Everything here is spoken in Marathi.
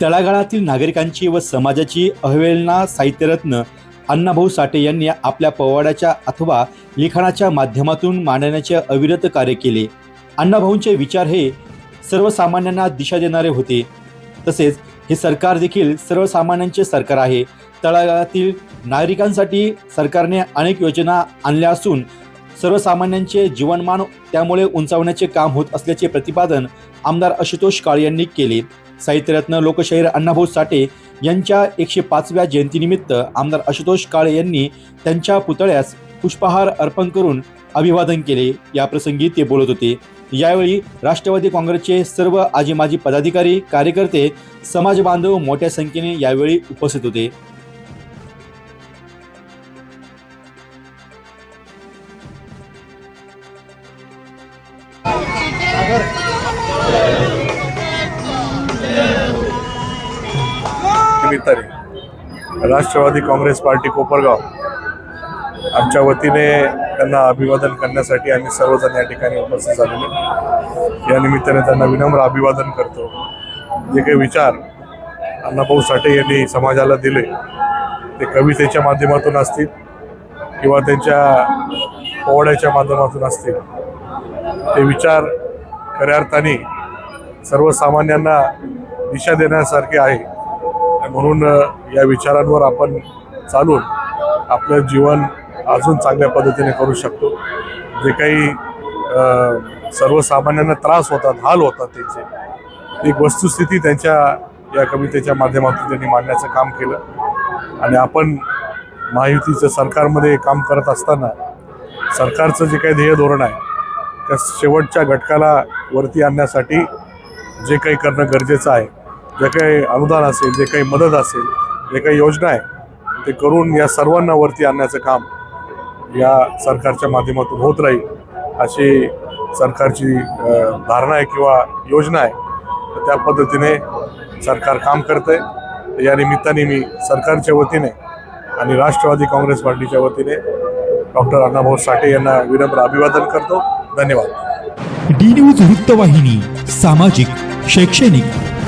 तळागाळातील नागरिकांची व समाजाची अवहेलना साहित्यरत्न अण्णाभाऊ साठे यांनी आपल्या पोवाड्याच्या अथवा लिखाणाच्या माध्यमातून मांडण्याचे अविरत कार्य केले. अण्णाभाऊंचे विचार हे सर्वसामान्यांना दिशा देणारे होते. तसेच हे सरकार देखील सर्वसामान्यांचे सरकार आहे. तळागाळातील नागरिकांसाठी सरकारने अनेक योजना आणल्या असून सर्वसामान्यांचे जीवनमान त्यामुळे उंचावण्याचे काम होत असल्याचे प्रतिपादन आमदार आशुतोष काळे यांनी केले. साहित्यरत्न लोकशाहीर अण्णाभाऊ साठे यांच्या एकशे पाचव्या जयंतीनिमित्त आमदार आशुतोष काळे यांनी त्यांच्या पुतळ्यास पुष्पहार अर्पण करून अभिवादन केले. या प्रसंगी ते बोलत होते. यावेळी राष्ट्रवादी काँग्रेसचे सर्व आजी माजी पदाधिकारी कार्यकर्ते समाज बांधव मोठ्या संख्येने यावेळी उपस्थित होते. निमित्ताने राष्ट्रवादी काँग्रेस पार्टी कोपरगाव. आमच्या वतीने त्यांना अभिवादन करण्यासाठी आम्ही सर्वजण या ठिकाणी उपस्थित झालेले या निमित्ताने त्यांना विनम्र अभिवादन करतो. जे काही विचार अण्णाभाऊ साठे यांनी समाजाला दिले ते कवितेच्या माध्यमातून असतील किंवा त्यांच्या पोवाड्याच्या माध्यमातून असतील ते विचार खऱ्या अर्थाने सर्वसामान्यांना दिशा देण्यासारखे आहे. म्हणून या विचारांवर आपण चालून आपलं जीवन अजून चांगल्या पद्धतीने करू शकतो. जे काही सर्वसामान्यांना त्रास होतात हाल होतात त्यांचे एक वस्तुस्थिती त्यांच्या या कवितेच्या माध्यमातून त्यांनी मांडण्याचं काम केलं. आणि आपण महायुतीचं सरकारमध्ये काम करत असताना सरकारचं जे काही ध्येय धोरण आहे त्या शेवटच्या घटकाला वरती आणण्यासाठी जे काही करणं गरजेचं आहे जे काही अनुदान असेल जे काही मदत असेल जे काही योजना आहे ते करून या सर्वांना वरती आणण्याचं काम या सरकारच्या माध्यमातून होत राहील अशी सरकारची धारणा आहे किंवा योजना आहे. त्या पद्धतीने सरकार काम करतं आहे या निमित्ताने मी सरकारच्या वतीने आणि राष्ट्रवादी काँग्रेस पार्टीच्या वतीने डॉक्टर अण्णाभाऊ साठे यांना विनम्र अभिवादन करतो. धन्यवाद. डी न्यूज वृत्तवाहिनी सामाजिक शैक्षणिक